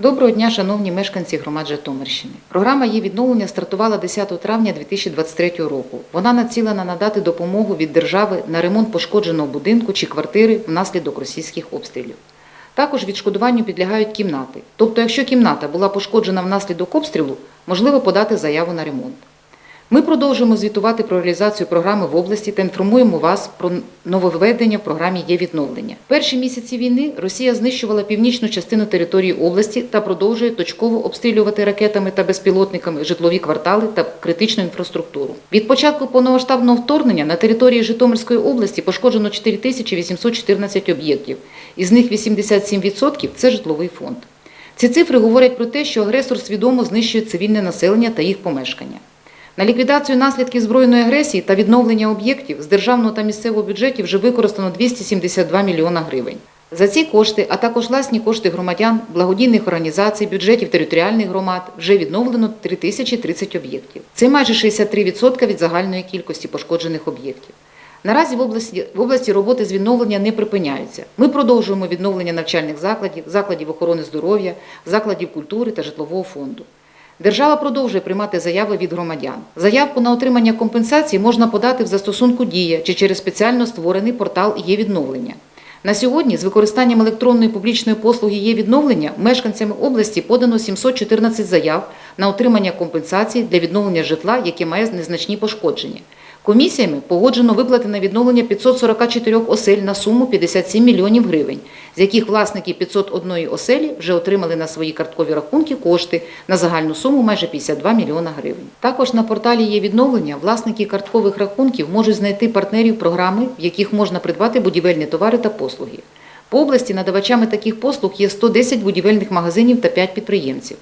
Доброго дня, шановні мешканці громад Житомирщини. Програма її відновлення стартувала 10 травня 2023 року. Вона націлена надати допомогу від держави на ремонт пошкодженого будинку чи квартири внаслідок російських обстрілів. Також відшкодуванню підлягають кімнати. Тобто, якщо кімната була пошкоджена внаслідок обстрілу, можливо подати заяву на ремонт. Ми продовжуємо звітувати про реалізацію програми в області та інформуємо вас про нововведення в програмі є відновлення. Перші місяці війни Росія знищувала північну частину території області та продовжує точково обстрілювати ракетами та безпілотниками житлові квартали та критичну інфраструктуру. Від початку повномасштабного вторгнення на території Житомирської області пошкоджено 4814 об'єктів, із них 87% – це житловий фонд. Ці цифри говорять про те, що агресор свідомо знищує цивільне населення та їх помешкання. На ліквідацію наслідків збройної агресії та відновлення об'єктів з державного та місцевого бюджетів вже використано 272 мільйона гривень. За ці кошти, а також власні кошти громадян, благодійних організацій, бюджетів територіальних громад вже відновлено 3030 об'єктів. Це майже 63% від загальної кількості пошкоджених об'єктів. Наразі в області, в області роботи з відновлення не припиняються. Ми продовжуємо відновлення навчальних закладів, закладів охорони здоров'я, закладів культури та житлового фонду. Держава продовжує приймати заяви від громадян. Заявку на отримання компенсації можна подати в застосунку Дія чи через спеціально створений портал є відновлення. На сьогодні з використанням електронної публічної послуги є відновлення мешканцями області подано 714 заяв на отримання компенсації для відновлення житла, яке має незначні пошкодження. Комісіями погоджено виплати на відновлення 544 осель на суму 57 мільйонів гривень, з яких власники 501 оселі вже отримали на свої карткові рахунки кошти на загальну суму майже 52 мільйона гривень. Також на порталі є відновлення. Власники карткових рахунків можуть знайти партнерів програми, в яких можна придбати будівельні товари та послуги. По області надавачами таких послуг є 110 будівельних магазинів та 5 підприємців.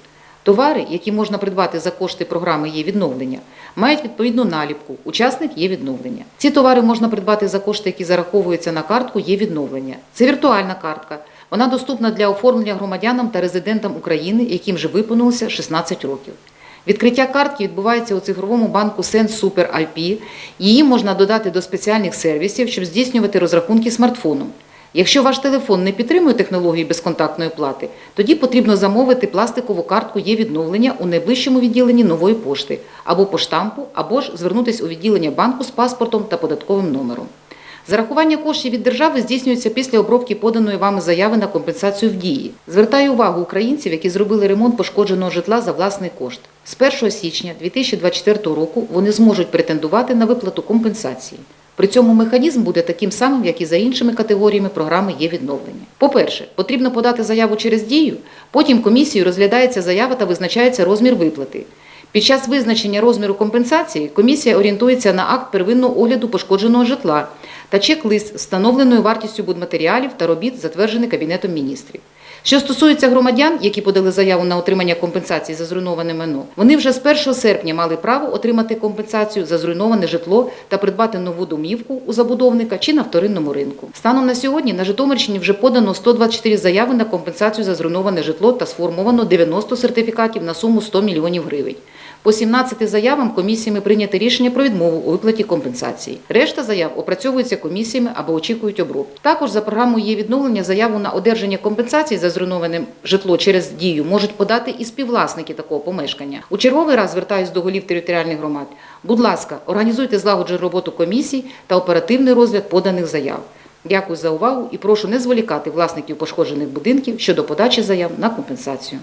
Товари, які можна придбати за кошти програми є відновлення, мають відповідну наліпку Учасник є відновлення. Ці товари можна придбати за кошти, які зараховуються на картку є відновлення. Це віртуальна картка. Вона доступна для оформлення громадянам та резидентам України, яким вже виповнилося 16 років. Відкриття картки відбувається у цифровому банку Sense Super IP. Її можна додати до спеціальних сервісів, щоб здійснювати розрахунки смартфоном. Якщо ваш телефон не підтримує технології безконтактної плати, тоді потрібно замовити пластикову картку є відновлення у найближчому відділенні нової пошти або по штампу, або ж звернутися у відділення банку з паспортом та податковим номером. Зарахування коштів від держави здійснюється після обробки поданої вами заяви на компенсацію в дії. Звертаю увагу українців, які зробили ремонт пошкодженого житла за власний кошт. З 1 січня 2024 року вони зможуть претендувати на виплату компенсації. При цьому механізм буде таким самим, як і за іншими категоріями програми є відновлення. По-перше, потрібно подати заяву через дію, потім комісією розглядається заява та визначається розмір виплати. Під час визначення розміру компенсації комісія орієнтується на акт первинного огляду пошкодженого житла та чек-лист з встановленою вартістю будматеріалів та робіт, затверджений Кабінетом міністрів. Що стосується громадян, які подали заяву на отримання компенсації за зруйноване майно, вони вже з 1 серпня мали право отримати компенсацію за зруйноване житло та придбати нову домівку у забудовника чи на вторинному ринку. Станом на сьогодні на Житомирщині вже подано 124 заяви на компенсацію за зруйноване житло та сформовано 90 сертифікатів на суму 100 мільйонів гривень. По 17 заявам комісіями прийняти рішення про відмову у виплаті компенсації. Решта заяв опрацьовуються комісіями або очікують обробки. Також за програмою є відновлення заяву на одержання компенсації за зруйноване житло через дію можуть подати і співвласники такого помешкання. У черговий раз звертаюсь до голів територіальних громад. Будь ласка, організуйте злагоджену роботу комісій та оперативний розгляд поданих заяв. Дякую за увагу і прошу не зволікати власників пошкоджених будинків щодо подачі заяв на компенсацію.